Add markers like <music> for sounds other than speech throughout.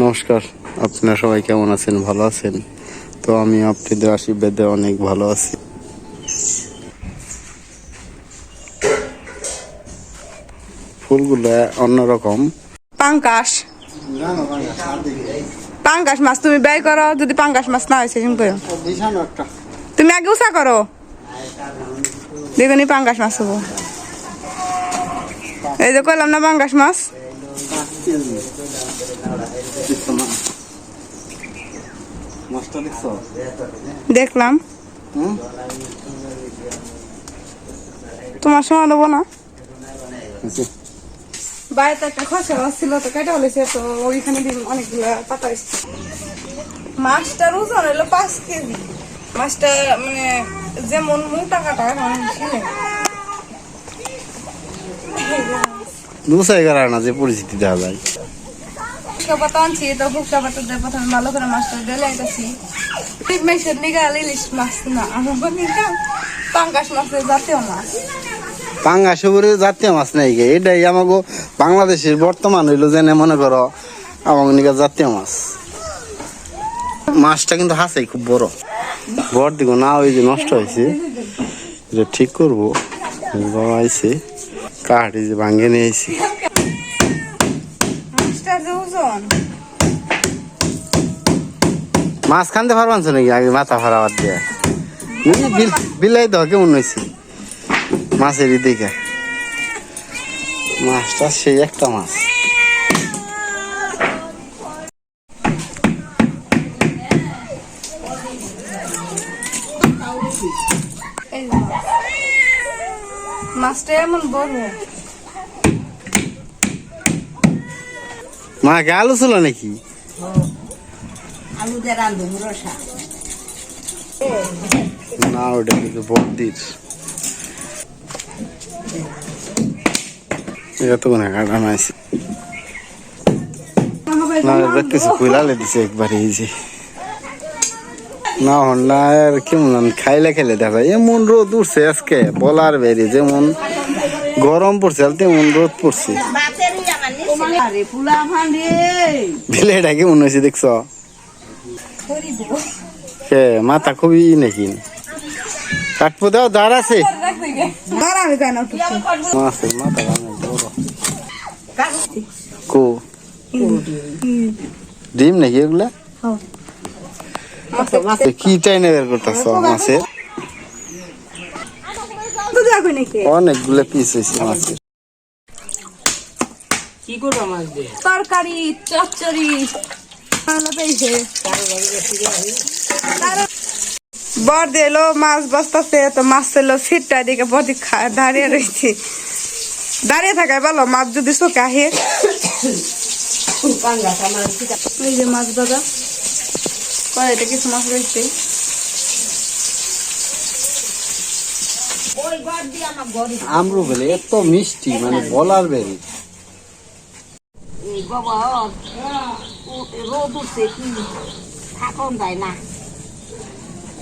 নমস্কার। আপনারা সবাই কেমন আছেন? ভালো আছেন? তো আমি আপনাদের আশীর্বাদে অনেক ভালো আছি। ফুলগুলো অন্যরকম। পাঙ্কাশ পাঙ্কাশ মাছ তুমি ব্যয় করো, যদি পাঙ্কাশ মাছ না হয় সেরকম করো তুমি আগে উষা করো। দেখুন পাঙ্কাশ মাছ হব। এই যে করলাম না পাঙ্কাশ মাছ? দেখলাম। তোমার সময় দেবো না? আচ্ছা। বাড়িতে একটা খসা মাছ ছিল তো কেটে বলেছে তো ওইখানে দিন অনেকগুলো পাতা এসছে। মাছটার ওজন হলো পাঁচ কেজি। মাছটা মানে যেমন মোটা কাটা এখন ছিলে দুসাই করা না যে পরিস্থিতি দেখা যায়। ভুট্টা আনছি তো ভুট্টা পাতা প্রথমে ভালো করে মাছটা ঢেলে আইতাছি। মেশের নিগাল ইলিশ মাছ না আমার নিগাল পাঙ্গাস মাছের জাতীয় মাছ। জাতীয় নাই গে এটাই আমাকে বাংলাদেশের বর্তমান হইল যেন মনে করো আমার নিকা জাতীয় মাছ। মাছটা কিন্তু হাসাই খুব বড়। বড় দিকে না ওই যে নষ্ট হয়েছে এটা ঠিক করব। বাবা আইছে। কাঠ যে ভাঙে নিয়ে আইছি মাছটার যে ওজন মাছ খানতে পারবানছো নাকি? আগে মাথা ফারাবার দিয়ে। বিলাই তো কেমন হয়েছে? মাছেরই দিকে মাছটা সেই একটা মাছ। মাছটা এমন বড়। মা কে আলু ছিল নাকি? আলু দিয়ে রান্ধুন রসা না ওটা কিন্তু বর্দির এতক্ষণ কাটানো আছে না দেখতেছি কুইলালে দিছে একবারে এই যে। না হন্ডা আর কেমন খাইলে খেলে দেখা এমন রোদ উঠছে আজকে বলার বেরি যেমন গরম পড়ছে আর তেমন রোদ পড়ছে। এটা কেমন হয়েছে দেখছ? কে মাথা খুবই নাকি। কাটবো দাও দাঁড় আছে। কো। ডিম নাকি এগুলা? এ কি টাইনে বের করতেছ মাছের তো অনেকগুলো পিস হয়েছে মাছের। কি করব মাছ দিয়ে? তরকারি চচ্চড়ি বর দিলো মাছ বস্তাছে তো মাছ ছিল সিটটা দিকে বদি দাঁড়িয়ে রয়েছে। দাঁড়িয়ে থাকায় ভালো মাছ যদি চোখে আহে <coughs> মাছ দাদা কড়াইতে কিছু মাছ রয়েছে। আমার বলে এত মিষ্টি মানে বলার বেরি। এই বাবা রোদ উঠছে কি থাকুন যায় না।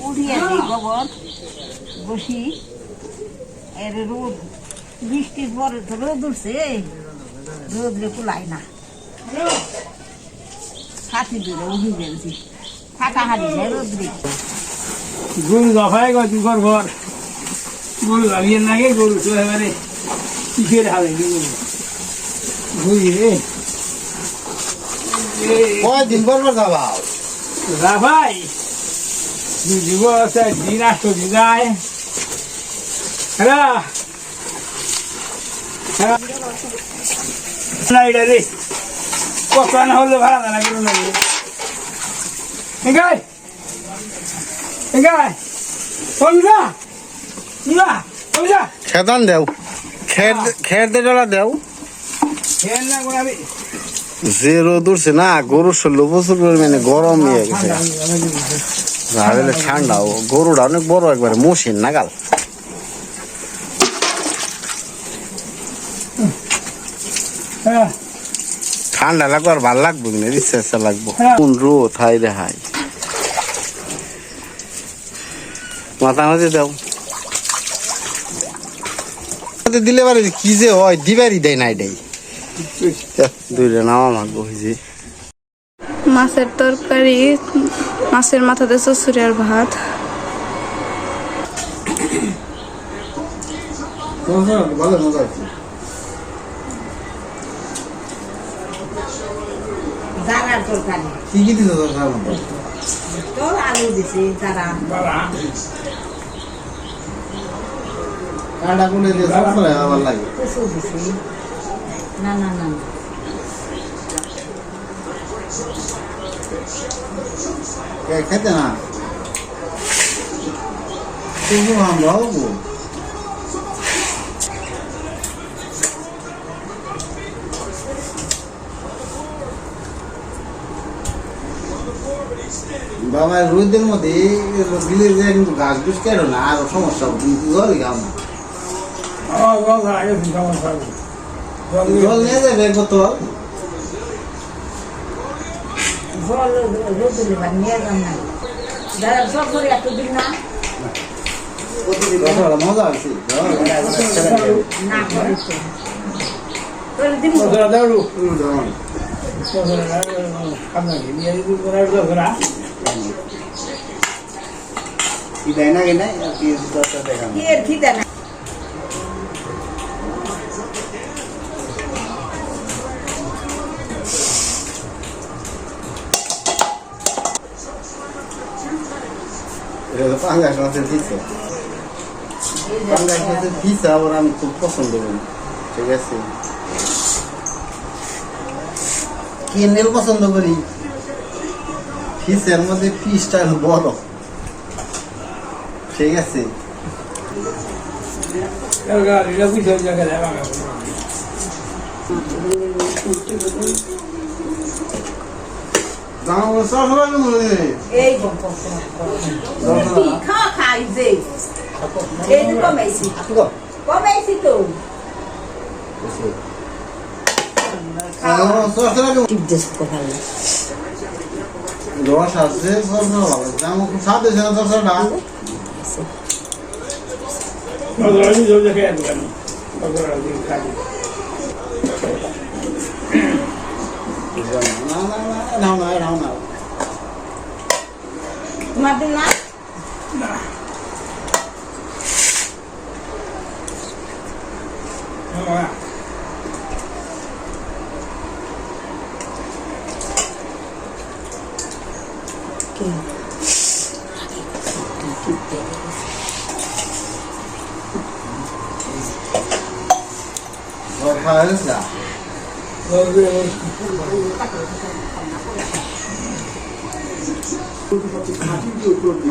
উড়িয়ে দিই গোবর বসি এর রোদ বৃষ্টির পরে তো রোদ উঠছে রোদ রে কুলাই না। ছাতি দূরে উড়ি গেছি। থাকা হারি যায় রোদ রে গরু দফায় গো দুঘর ঘর। গরু লাগিয়ে নাগে গরু তো এবারে কিসের হালে গরু। বুঝি রে? কয়দিন পর পর যাবা? রাভাই দুজিব আছে দিন আসতো দিদায় হ্যাঁ না রে। কত না হলে ভাড়া দেয় না গরু লাগে এগাই এগাই কমিদা না কমিদা খেদান দেও। খের খের দে ডলা দেও। না যে রোদ উঠছে না গরুর শরীর প্রচুর পরিমাণে গরম হয়ে গেছে। রাবেলে ঠান্ডা ও গরুটা অনেক বড় একবারে মশিন নাগাল হ্যাঁ। ঠান্ডা লাগবে আর ভালো লাগবে কিনা ইচ্ছা লাগবো। হ্যাঁ। কোন রোদ হাই রে হাই মাথা মাঝে দাও। দিলে পারে কি যে হয় দিবারই দেয় না এটাই দুইটা নামা মাগবো হয়েছে মাছের তরকারি মাছের মাথাতে চচুরি আর ভাত। ভালো মজা আছে কি কি দিছো তোর তোর আলু দিছি বাবা কাঁটা কুলে দিয়ে সব করে আমার লাগে। কুসু দিছি। না না না না। খেতে না? তবু আমরা হব। বাবা রোদের মধ্যে দিলে যে কিন্তু ঘাস ঘুষ কেন না আরও সমস্যা জল খাও জল নিয়ে যাবে বোতল মজা দাঁড়ু পাঙ্গাস মাছের পিসা পাঙ্গাস মাছের পিসা আবার আমি খুব পছন্দ করি ঠিক আছে কি নেল পছন্দ করি? ফিসের মধ্যে পিসটা বড়। ঠিক আছে? এটা বুঝতে জায়গা রস আছে দাম খুব স্বাদ হয়েছে না রস খাওয়া হয়েছে না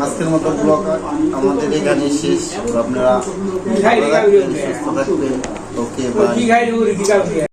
আজকের মতো ব্লগ আমাদের এখানে শেষ আপনারা খাই ভালো থাকবেন, সুস্থ থাকবেন ওকে বাই কি খাই কি খাই